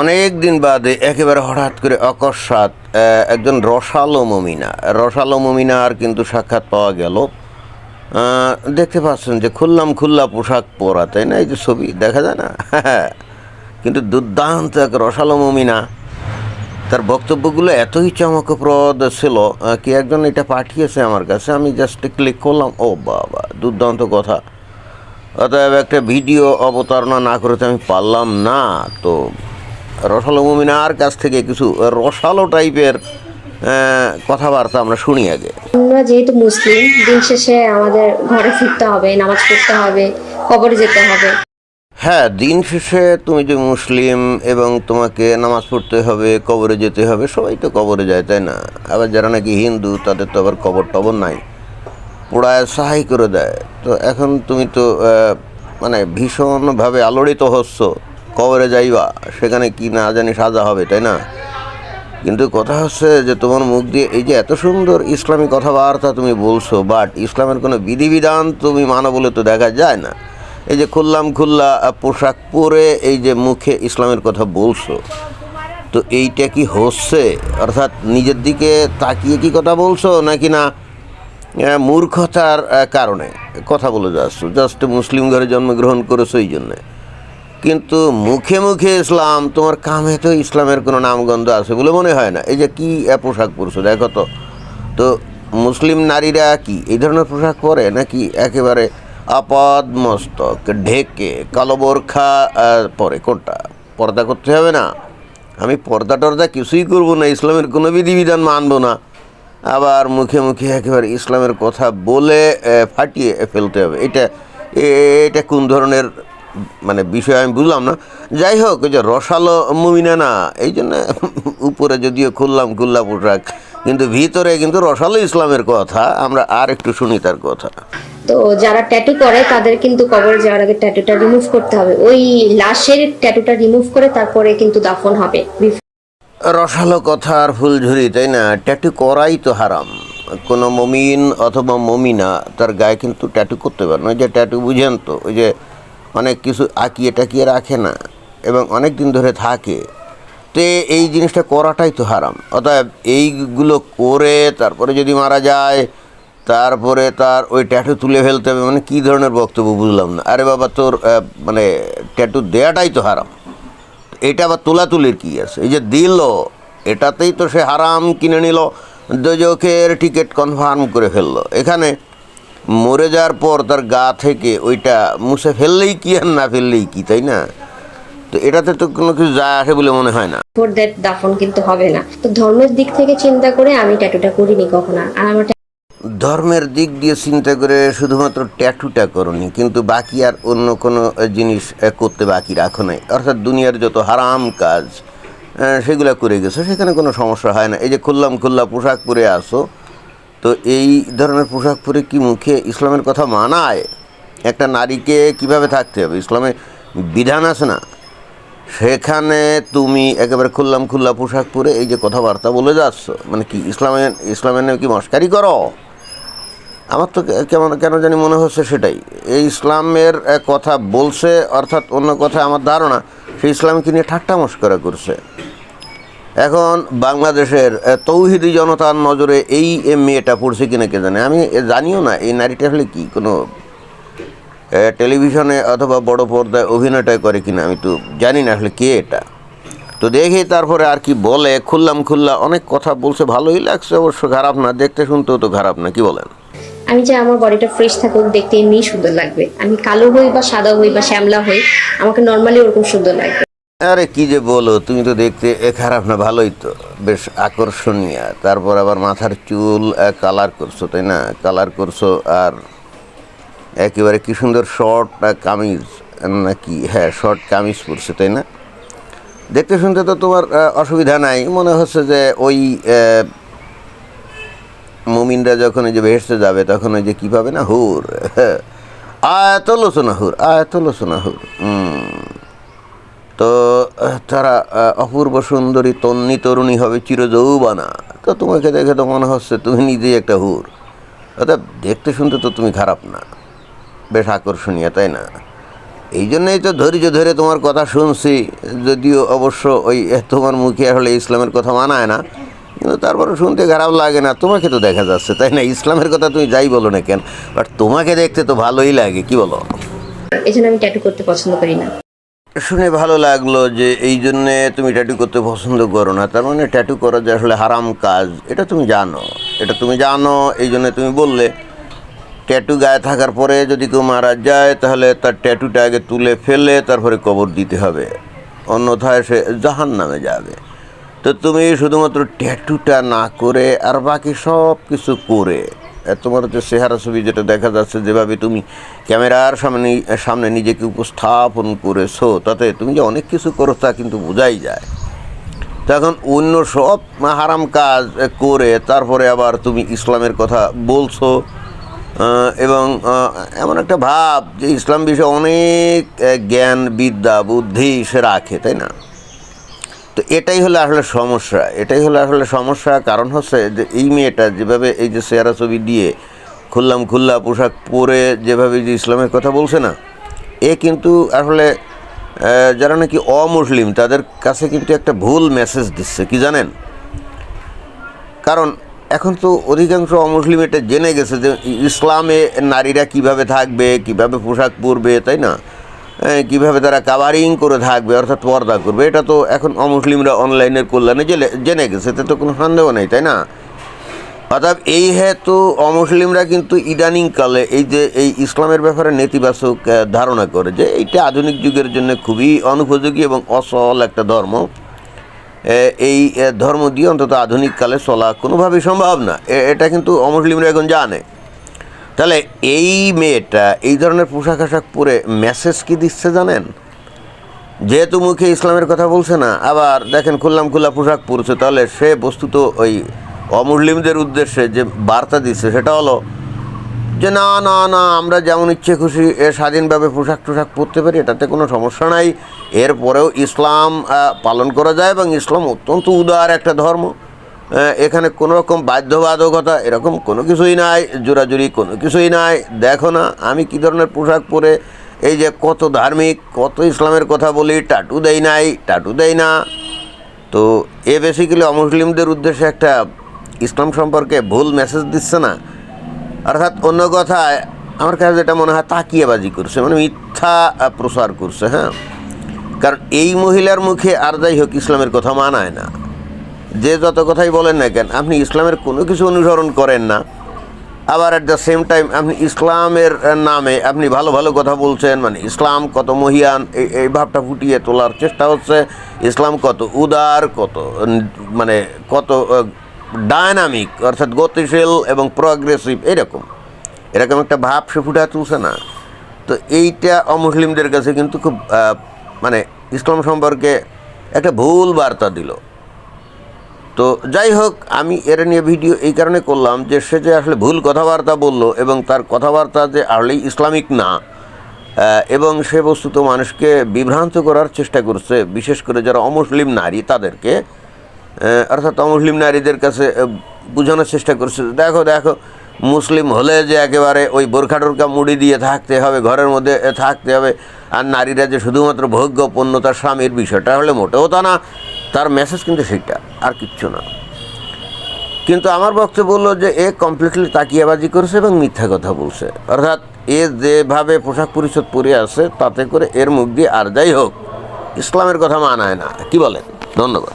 অনেক দিন বাদে একেবারে হঠাৎ করে অকস্মাৎ একজন রসালো মমিনা, রসালো মমিনার কিন্তু সাক্ষাৎ পাওয়া গেল। দেখতে পাচ্ছেন যে খুললাম খুল্লা পোশাক পরা, তাই না? এই যে ছবি, দেখা যায় না? কিন্তু দুর্দান্ত এক রসালো মমিনা। তার বক্তব্যগুলো এতই চমকপ্রদ ছিল কি একজন এটা পাঠিয়েছে আমার কাছে, আমি জাস্ট ক্লিক করলাম, ও বাবা, দুর্দান্ত কথা। অতএব একটা ভিডিও অবতারণা না করে তো আমি পারলাম না, তো রসালো মুমিনার কাছ থেকে কিছু রসালো টাইপের কথাবার্তা আমরা শুনি আগে। আমরা যেহেতু মুসলিম দিন শেষে আমাদের ঘরে ফিরতে হবে নামাজ পড়তে হবে কবরে যেতে হবে। হ্যাঁ দিন শেষে তুমি যে মুসলিম এবং তোমাকে নামাজ পড়তে হবে কবরে যেতে হবে সবাই তো কবরে যায় তাই না? আবার যারা নাকি হিন্দু তাদের তো আবার কবর টবর নাই। পোড়ায় সাহাই করে দেয়। তো এখন তুমি তো মানে ভীষণভাবে আলোড়িত হচ্ছ। কবরে যাইবা, সেখানে কি না জানি সাজা হবে, তাই না? কিন্তু কথা হচ্ছে যে তোমার মুখ দিয়ে এই যে এত সুন্দর ইসলামী কথাবার্তা তুমি বলছো বাট ইসলামের কোনো বিধিবিধান তুমি মানো বলে তো দেখা যায় না। এই যে খুললাম খুল্লা পোশাক পরে এই যে মুখে ইসলামের কথা বলছো, তো এইটা কি হচ্ছে? অর্থাৎ নিজের দিকে তাকিয়ে কি কথা বলছো নাকি না? মূর্খতার কারণে। কথা বলে যাচ্ছ জাস্ট মুসলিম ঘরে জন্মগ্রহণ করেছ এই জন্যে। কিন্তু মুখে মুখে ইসলাম, তোমার কামে তো ইসলামের কোনো নামগন্ধ আছে বলে মনে হয় না। এই যে কি পোশাক পরছো, দেখো তো। তো মুসলিম নারীরা কি, এই ধরনের পোশাক পরে নাকি একেবারে আপাদ মস্তক, ঢেকে, কালো বোরখা পরে? কোনটা? পর্দা করতে হবে না। আমি পর্দা টর্দা কিছুই করব না, ইসলামের কোনো বিধিবিধান মানব না। আবার মুখে মুখে একেবারে ইসলামের কথা বলে ফাটিয়ে ফেলতে হবে। এটা এটা কোন ধরনের মানে বিষয় আমি বুঝলাম না। যাই হোক ওই যে রসালো মুমিনা না এই জন্য উপরে যদিও খুললাম খুল্লা পোশাক কিন্তু ভিতরে কিন্তু রসালো ইসলামের কথা আমরা আর একটু শুনি তার কথা। তো যারা ট্যাটু করে তাদের কিন্তু কবরে যাওয়ার আগে ট্যাটুটা রিমুভ করতে হবে। ওই লাশের ট্যাটুটা রিমুভ করে তারপরে কিন্তু দাফন হবে। রসালো কথা আর ফুলঝুরি তাই না? ট্যাটু করাই তো হারাম। কোনো মমিন অথবা মমিনা তার গায়ে কিন্তু ট্যাটু করতে পারে না। ওই যে ট্যাটু বুঝেন তো? ওই যে অনেক কিছু আঁকিয়ে টাকিয়ে রাখে না এবং অনেক দিন ধরে থাকে। তো এই জিনিসটা করাটাই তো হারাম। অতএব এইগুলো করে তারপরে যদি মারা যায়, তারপরে তার ওই ট্যাটু তুলে ফেলতে হবে মানে কী ধরনের বক্তব্য বুঝলাম না। আরে বাবা, তোর মানে ট্যাটু দেয়াটাই তো হারাম। এটা আবার তোলাতুলির কী আছে? এই যে দিল, এটাতেই তো সে হারাম কিনে নিল, দোজকের টিকিট কনফার্ম করে ফেলল। এখানে মরে যাওয়ার পর তার গা থেকে ওইটা মুছে ফেললেই কি আর না ফেললেই কি তাই না? তো এটাতে তো কোনো কিছু যায় আসে বলে মনে হয় না। ফোর দ্যাট দাফন কিন্তু হবে না। তো ধর্মের দিক থেকে চিন্তা করে আমি ট্যাটুটা করিনি কখনো আর আমার ধর্মের দিক দিয়ে চিন্তা করে শুধুমাত্র ট্যাটুটা করনি কিন্তু বাকি আর অন্য কোনো জিনিস করতে বাকি রাখো নাই। অর্থাৎ দুনিয়ার যত হারাম কাজ সেগুলো করে গেছো সেখানে কোনো সমস্যা হয় না। এই যে খুললাম খুল্লা পোশাক পরে আসো তো এই ধরনের পোশাক পরে কি মুখে ইসলামের কথা মানায়? একটা নারীকে কীভাবে থাকতে হবে? ইসলামে বিধান আছে না? সেখানে তুমি একেবারে খুললাম খুল্লা পোশাক পরে এই যে কথাবার্তা বলে যাচ্ছ মানে কি ইসলামের ইসলামের নামে কি মস্কারি করো? আমার তো কেমন, কেন জানি মনে হচ্ছে সেটাই। এই ইসলামের কথা বলছে, অর্থাৎ অন্য কথা আমার ধারণা, সে ইসলামকে নিয়ে ঠাট্টা মস্করা করছে। এখন বাংলাদেশের তৌহিদি জনতার নজরে এই মেয়েটা পড়ছে কিনা কে জানে? আমি জানিও না, এই নারীটা আসলে কি? কোনো টেলিভিশনে অথবা বড় পর্দায় অভিনয়টা করে কিনা আমি তো জানি না আসলে কে এটা। তো দেখি তারপরে আর কি বলে, খুললাম খুল্লা, অনেক কথা বলছে, ভালোই লাগছে অবশ্য, খারাপ না, দেখতে শুনতেও তো খারাপ না, কি বলেন? আমি চাই আমার বডিটা ফ্রেশ থাকুক, দেখতে এমনি সুন্দর লাগবে। আমি কালো হই বা সাদা হই বা শ্যামলা হই, আমাকে নর্মালি ওরকম সুন্দর লাগবে। আরে কি যে বলো, তুমি তো দেখতে, এ খারাপ না, ভালোই তো। বেশ আকর্ষণীয়। তারপর আবার মাথার চুল কালার করছ, তাই না? কালার করছ, আর একেবারে কি সুন্দর শর্ট কামিজ নাকি হ্যাঁ শর্ট কামিজ পরছে, তাই না? দেখতে শুনতে তো তোমার অসুবিধা নাই। মনে হচ্ছে যে ওই মুমিনরা যখন ওই যে ভেসতে যাবে, তখন ওই যে কী পাবে না? হুর। হ্যাঁ আয়ত লোচনা হুর আয়ত লোচনা হুর। তো তারা অপূর্ব সুন্দরী তন্নি তরুণী হবে চিরযৌবানা। তো তোমাকে দেখে তো মনে হচ্ছে তুমি নিজেই একটা হুর। অর্থাৎ দেখতে শুনতে তো তুমি খারাপ না। বেশ আকর্ষণীয়, তাই না? এই জন্যই তো ধৈর্য ধরে তোমার কথা শুনছি। যদিও অবশ্য ওই তোমার মুখে আসলে ইসলামের কথা মানায় না। কিন্তু তারপরে শুনতে খারাপ লাগে না। তোমাকে তো দেখা যাচ্ছে, তাই না? ইসলামের কথা তুমি যাই বলো না কেন? বাট তোমাকে দেখতে তো ভালোই লাগে, কি বলো? এই জন্য আমি ট্যাটু করতে পছন্দ করি না। শুনে ভালো লাগল যে এই জন্যে তুমি ট্যাটু করতে পছন্দ করো না। তার মানে ট্যাটু করা যে আসলে হারাম কাজ, এটা তুমি জানো। এটা তুমি জানো, এই জন্য তুমি বললে। ট্যাটু গায়ে থাকার পরে যদি কেউ মারা যায়, তাহলে তার ট্যাটুটা আগে তুলে ফেলে, তারপরে কবর দিতে হবে। অন্যথায় সে জাহান নামে যাবে। তো তুমি শুধুমাত্র ট্যাটুটা না করে, আর বাকি সব কিছু করে তোমার যে চেহারা ছবি যেটা দেখা যাচ্ছে, যেভাবে তুমি ক্যামেরার সামনে সামনে নিজেকে উপস্থাপন করেছ, তাতে তুমি যে অনেক কিছু করো তা কিন্তু বোঝাই যায়। তখন অন্য সব হারাম কাজ করে তারপরে আবার তুমি ইসলামের কথা বলছো এবং এমন একটা ভাব যে ইসলাম বিষয়ে অনেক জ্ঞান, বিদ্যা, বুদ্ধি সে রাখে, তাই না? তো এটাই হলো আসলে সমস্যা। এটাই হলো আসলে সমস্যা, কারণ হচ্ছে যে এই মেয়েটা যেভাবে এই যে চেহারা ছবি দিয়ে খুললাম খুল্লা পোশাক পরে যেভাবে যে ইসলামের কথা বলছে না, এ কিন্তু আসলে যারা নাকি অমুসলিম তাদের কাছে কিন্তু একটা ভুল মেসেজ দিচ্ছে, কি জানেন? কারণ এখন তো অধিকাংশ অমুসলিম এটা জেনে গেছে যে ইসলামে নারীরা কীভাবে থাকবে, কীভাবে পোশাক পরবে, তাই না? কীভাবে তারা কাভারিং করে থাকবে, অর্থাৎ পর্দা করবে, এটা তো এখন অমুসলিমরা অনলাইনের কল্যাণে জেনে জেনে গেছে, এতে তো কোনো সন্দেহ নেই, তাই না? অর্থাৎ এই হেতু অমুসলিমরা কিন্তু ইদানিংকালে এই যে, এই ইসলামের ব্যাপারে নেতিবাচক ধারণা করে যে এইটা আধুনিক যুগের জন্য খুবই অনুপযোগী এবং অসল একটা ধর্ম। এই ধর্ম দিয়ে অন্তত আধুনিক কালে চলা কোনোভাবেই সম্ভব না। এটা কিন্তু অমুসলিমরা এখন জানে। তাহলে এই মেয়েটা এই ধরনের পোশাক আশাক পরে মেসেজ কি দিচ্ছে জানেন? যেহেতু মুখে ইসলামের কথা বলছে না, আবার দেখেন খুললাম খোলা পোশাক পরছে, তাহলে সে বস্তুত ওই অমুসলিমদের উদ্দেশ্যে যে বার্তা দিচ্ছে, সেটা হলো যে না না না, আমরা যেমন ইচ্ছে খুশি এ স্বাধীনভাবে পোশাক টোশাক পরতে পারি, এটাতে কোনো সমস্যা নাই। এরপরেও ইসলাম পালন করা যায় এবং ইসলাম অত্যন্ত উদার একটা ধর্ম। এখানে কোনো রকম বাধ্যবাধকতা এরকম কোনো কিছুই নাই জোরাজুরি কোনো কিছুই নাই। দেখো না আমি কী ধরনের পোশাক পরে এই যে কত ধার্মিক কত ইসলামের কথা বলি টাটু দেয় নাই টাটু দেয় না। তো এ বেসিক্যালি অমুসলিমদের উদ্দেশ্যে একটা ইসলাম সম্পর্কে ভুল মেসেজ দিচ্ছে না। অর্থাৎ অন্য কথায় আমার কাছে যেটা মনে হয় তাকিয়াবাজি করছে মানে মিথ্যা আহ, প্রচার করছে হ্যাঁ। কারণ এই মহিলার মুখে আর যাই হোক ইসলামের কথা মানায় না। যে যত কথাই বলেন না কেন, আপনি ইসলামের কোনো কিছু অনুসরণ করেন না। আবার অ্যাট দ্য সেম টাইম আপনি ইসলামের নামে আপনি ভালো ভালো কথা বলছেন মানে ইসলাম কত মহিয়ান, এই এই ভাবটা ফুটিয়ে তোলার চেষ্টা হচ্ছে। ইসলাম কত উদার, কত মানে কত ডায়নামিক অর্থাৎ গতিশীল এবং প্রগ্রেসিভ এরকম। এরকম একটা ভাব সে ফুটে তুলছে না। তো এইটা অমুসলিমদের কাছে কিন্তু খুব মানে ইসলাম সম্পর্কে একটা ভুল বার্তা দিল। তো যাই হোক, আমি এর নিয়ে ভিডিও এই কারণে করলাম যে সে যে আসলে ভুল কথাবার্তা বলল এবং তার কথাবার্তা যে আসলেই ইসলামিক না এবং সে বস্তুত মানুষকে বিভ্রান্ত করার চেষ্টা করছে, বিশেষ করে যারা অমুসলিম নারী তাদেরকে অর্থাৎ অমুসলিম নারীদের কাছে বোঝানোর চেষ্টা করছে দেখো দেখো, মুসলিম হলে যে একেবারে ওই বোরখা টোরখা মুড়ি দিয়ে থাকতে হবে, ঘরের মধ্যে থাকতে হবে, আর নারীরা যে শুধুমাত্র ভোগ্য পণ্য তার স্বামীর বিষয়টা হলে মোটেও তা না। তার মেসেজ কিন্তু সেটা আর কিচ্ছু না। কিন্তু আমার বক্তব্য বলল যে, এ কমপ্লিটলি তাকিয়াবাজি করেছে এবং মিথ্যা কথা বলছে। অর্থাৎ এ যেভাবে পোশাক পরিচ্ছদ পরে আছে, তাতে করে এর মুখ দিয়ে আর যাই হোক, ইসলামের কথা মানায় না। কি বলেন? ধন্যবাদ।